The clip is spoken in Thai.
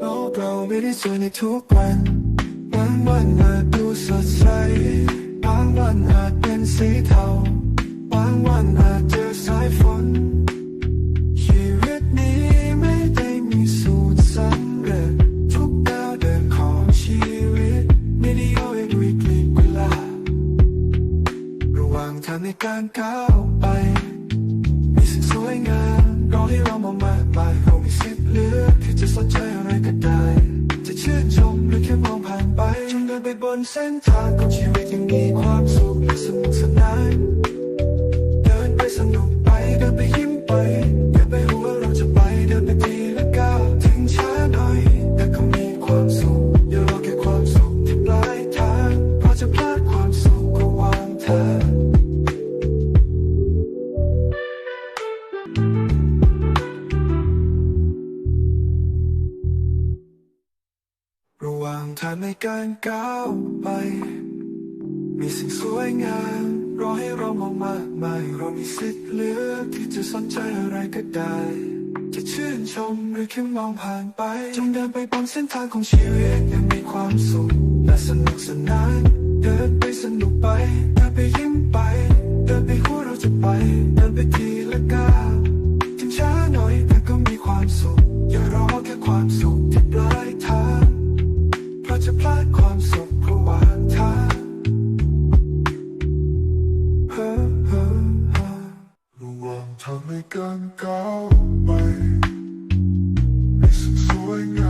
โลกเราไม่ได้สวยในทุกวันบางวันอาจดูสดใสบางวันอาจเป็นสีเทาบางวันอาจเจอสายฝนชีวิตนี้ไม่ได้มีสูตรสำเร็จทุกก้าวเดินของชีวิตไม่ได้ย่อให้วิกฤตเวลาระหว่างทางในการก้าวไป มีสิ่งสวยงามรอให้เรามอง งเดินไปบ ระหว่างทางในการก้าวไป มีสิ่งสวยงามรอให้เรามองมากมายเรามีสิทธิ์เลือกที่จะสนใจอะไรก็ได้ จะชื่นชมหรือแค่มองผ่านไป จงเดินไปบนเส้นทางของชีวิตอยังมีความสุขและสนุกสนาน เดินไปสนุกไปเดินไปยิ้มไป เดินไปหัวเราจะไป เดินไปทีละก้าว ความสุขระหว่างทางระว่งทางในการก้าไปมีสิ่สวยงาม